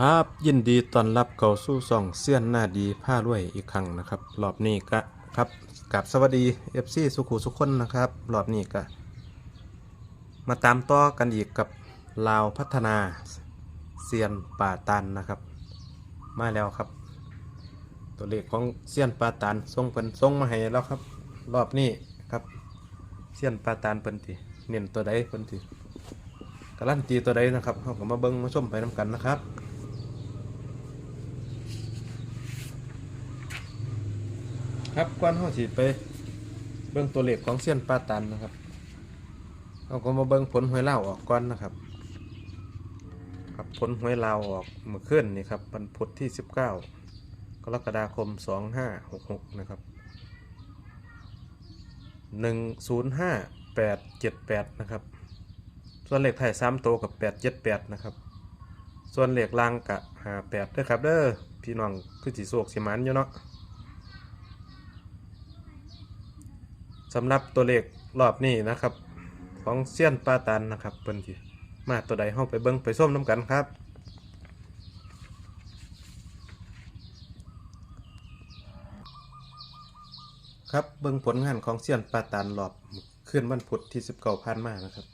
ครับยินดีต้อนรับเข้าสู่ส่องเสี้ยนหน้าดีผ้ารวยอีกครั้งนะครับรอบนี้ก็ครับกับสวัสดี FC สุขุสุขคนนะครับรอบนี้ก็มาตามต่อกันอีกกับลาวพัฒนาเซียนป่าตันนะครับ มาแล้วครับ ตัวเลขของเซียนป่าตันส่งเพิ่นส่งมาให้แล้วครับ รอบนี้ครับเซียนป่าตันเพิ่นติเน้นตัวใดเพิ่นติการันตีตัวใดนะครับเราก็มาเบิ่งมาชมไปนํกันนะครับ ครับก่อนเฮาสิไป เบิ่งตัวเลขของเซียนปาตันนะครับเราก็มาเบิ่งผลหวยเล่าออกก่อนนะครับ ครับผลหวยเล่าออกเมื่อคืนนี่ครับวันพุธที่ 19 กรกฎาคม 2566 นะครับ 105878 นะครับ ส่วนเลขไทย3โตกับ 878 นะครับ ส่วนเลขลางกับ58ด้วยครับเด้อพี่น้องคือสิโศกสิมันอยู่เนาะ สำหรับตัวเลขรอบนี้นะครับ ของเซียนปาตันนะครับเปิ้นที่มาตัวใดเฮาไปเบิ่งไปส้มน้ำกันครับ ครับเบิ่งผลงานของเซียนปาตันรอบขึ้นวันพุธที่19พันมานะครับ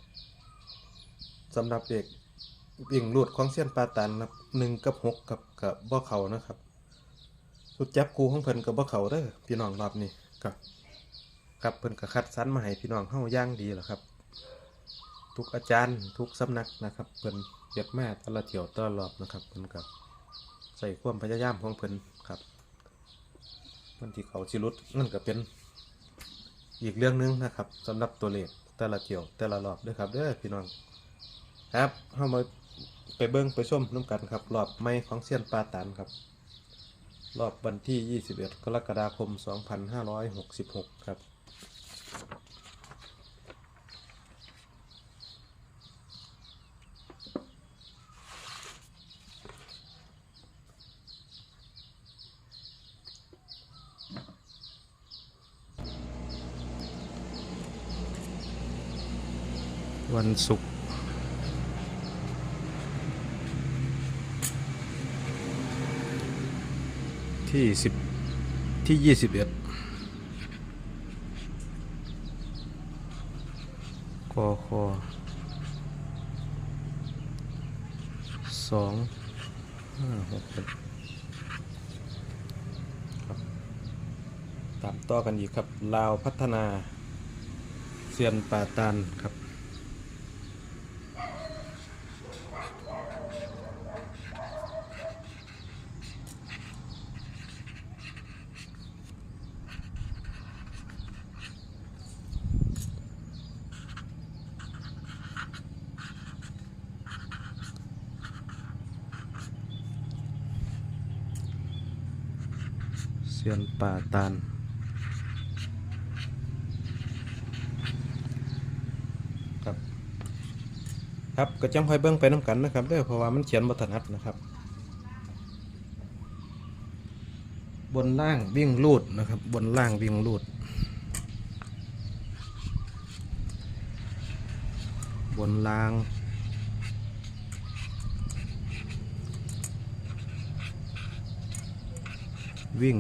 สำหรับเด็กวิ่งลูดของเซียนปาตันนะครับหนึ่งกับหกกับกับบ่อเขานะครับ สุดจับคูของเพิ่นกับบ่อเขาเด้อพี่น้องรอบนี้ครับ ครับเพิ่นก็คัดสรรมาให้พี่น้องเฮาย่างดีแหละครับ ทุกอาจารย์ทุกสำนักนะครับเพิ่นเฮ็ดมาแต่ละเที่ยวแต่ละรอบนะครับเพิ่นก็ใส่ความพยายามของเพิ่นครับเพิ่นที่เขาสิรุดนั่นก็เป็นอีกเรื่องหนึงนะครับสำหรับตัวเลขแต่ละเที่ยวแต่ละรอบด้อครับเด้อพี่น้องครับเฮามาไปเบิ่งไปชมนํกันครับ รอบใหม่ของเซียนปาตันครับ รอบวันที่ 21 กรกฎาคม 2566 ครับ วันศุกร์ที่สิบที่ยี่สิบเอ็ด กคสองห้าหกเจ็ดครับตามต่อกันอีกครับลาวพัฒนาเซียนป่าตันครับ เซียนป่าตานครับ ครับก็จังคอยเบิ้งไปน้ำกันนะครับเด้อเพราะว่ามันเขียนบัถนัดนะครับ บนล่างวิ่งลูดนะครับ บนล่างวิ่งลูด บนล่างวิ่ง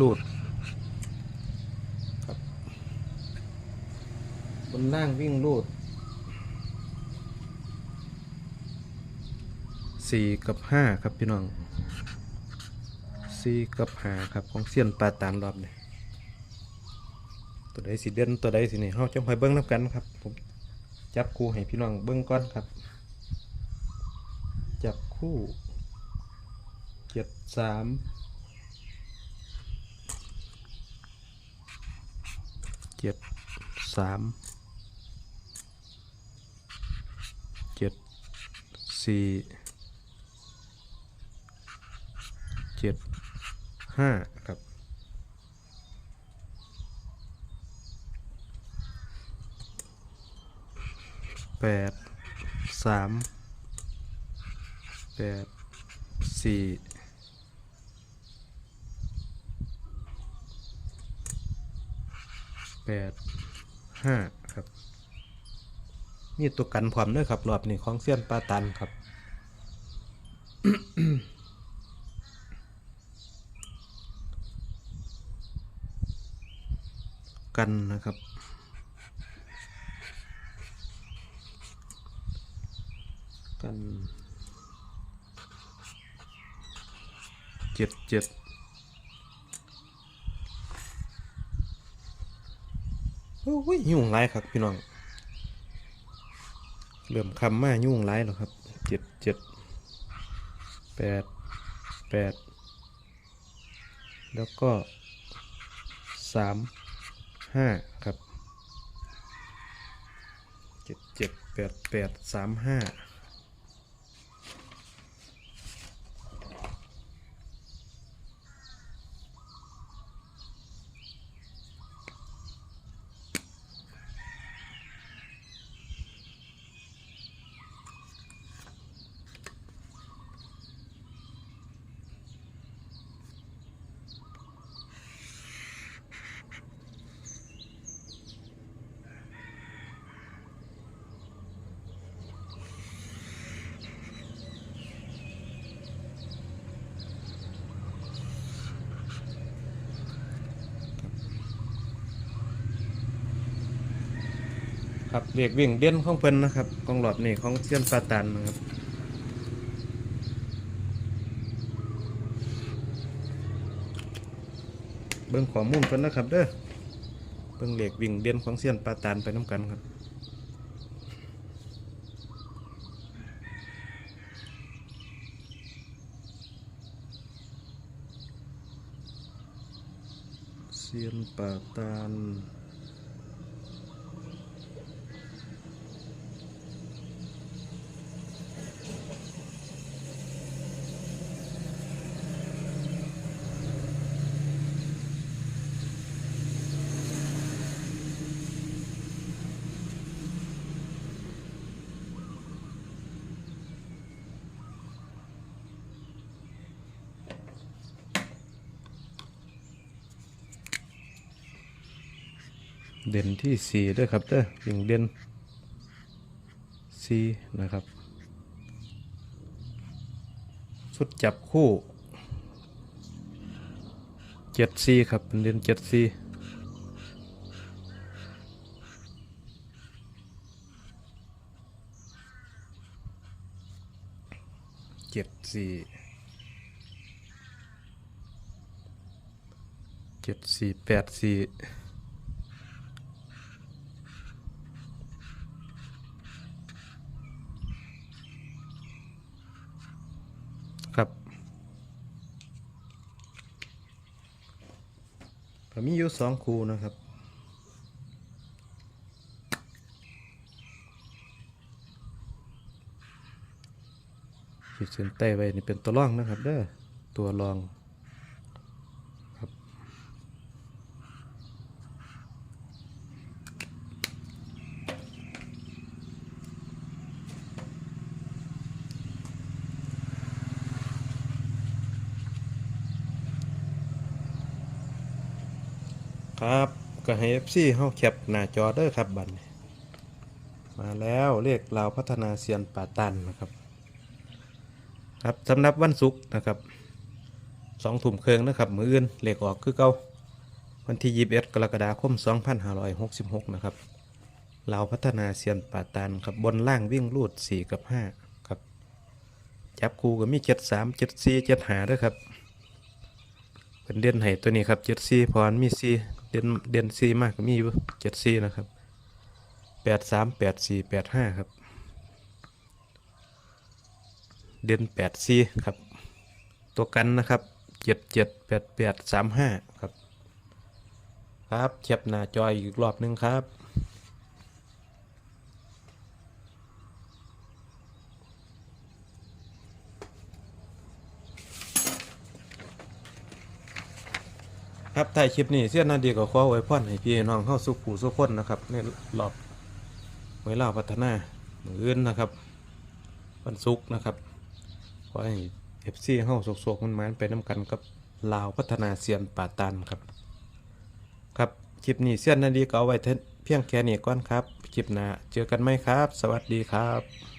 ลูดครับบนล่างวิ่งลูดสี่กับห้าครับพี่น้องสี่กับห้าครับของเซียนปลาตานรอบนี้ตัวใดสีเด่นตัวใดสีนี่เฮาจังคอยเบิ้งน้ำกันครับผมจับคู่ให้พี่น้องเบิ้งก่อนครับ จับคู่เจ็ดสาม เจ็ดสามเจ็ดสี่เจ็ดห้าครับแปดสามแปดสี่ แปดห้าครับ มีตัวกันพร้อมด้วยครับรอบนี้ของเซียนปลาตันครับกันนะครับ กันเจ็ดเจ็ด อ้ยยุ่งไรครับพี่น้องเริ่มคำมายุ่งไรแล้วครับเจ็ดเจ็ดแปดแปดแล้วก็สามห้าครับเจ็ดเจ็ดแปดแปดสามห้า ครับเรียกวิ่งเด่นของเพิ่นนะครับกองหลอดนี่ของเซียนปาตันนะครับเบิ่งข้อมูลเพิ่นนะครับเด้อเบิ่งเรียกวิ่งเด่นของเซียนปาตันไปน้ำกันครับ เซียนปาตัน เด่นที่สี่ด้วยครับเด้อวิ่งเด่นสี่นะครับ ชุดจับคู่เจ็ดสี่ครับเป็นเด่นเจ็ดสี่เจ็ดสี่เจ็ดสี่แปดสี่ ครับ ก็มีอยู่สองคูนะครับขีดเส้นใต้ไว้นี่เป็นตัวรองนะครับเด้อตัวรองครับ ครับ ก็ให้ FC เฮาแคปหน้าจอเด้อครับบัดนี้มาแล้วเรียกเราวพัฒนาเซียนป่าตันนะครับครับสำหรับวันศุกร์นะครับสองถุ่มเครืองนะครับมืออื่นเหล็กออกคือเก่าวันที่ยีบเอ็ดกรกฎาคม2566นะครับเราวพัฒนาเซียนป่าตันครับบนล่างวิ่งรูด4กับ5ครับจับคู่ก็มี73 74 75ด้วยครับเป็นเด่นให้ตัวนี้ครับ74พรมี4 เด่นเด่น4มากมีอยู่74นะครับแปดสามแปดสี่แปดห้าครับ เด่นแปดซีครับ ตัวกันนะครับเจ็ดเจ็ดแปดแปดสามห้าครับ ครับเทียบหน้าจอยอีกรอบหนึงครับ ครับถ่ายคลิปนี้เสี้ยนนาดีก็ขอไว้พรให้พี่น้องเข้าสุขผู้สุขคนนะครับในรอบเวลาพัฒนามืออื่นนะครับวันศุกร์นะครับขอให้เอฟซีเฮาโศกๆมันมันไปน้ำกันกับลาวพัฒนาเซียนป่าตันครับครับคลิปนี้เซียนนาดีก็เอาไว้เท่าเพียงแค่นี้ก่อนครับคลิปหน้าเจอกันไหมครับ สวัสดีครับ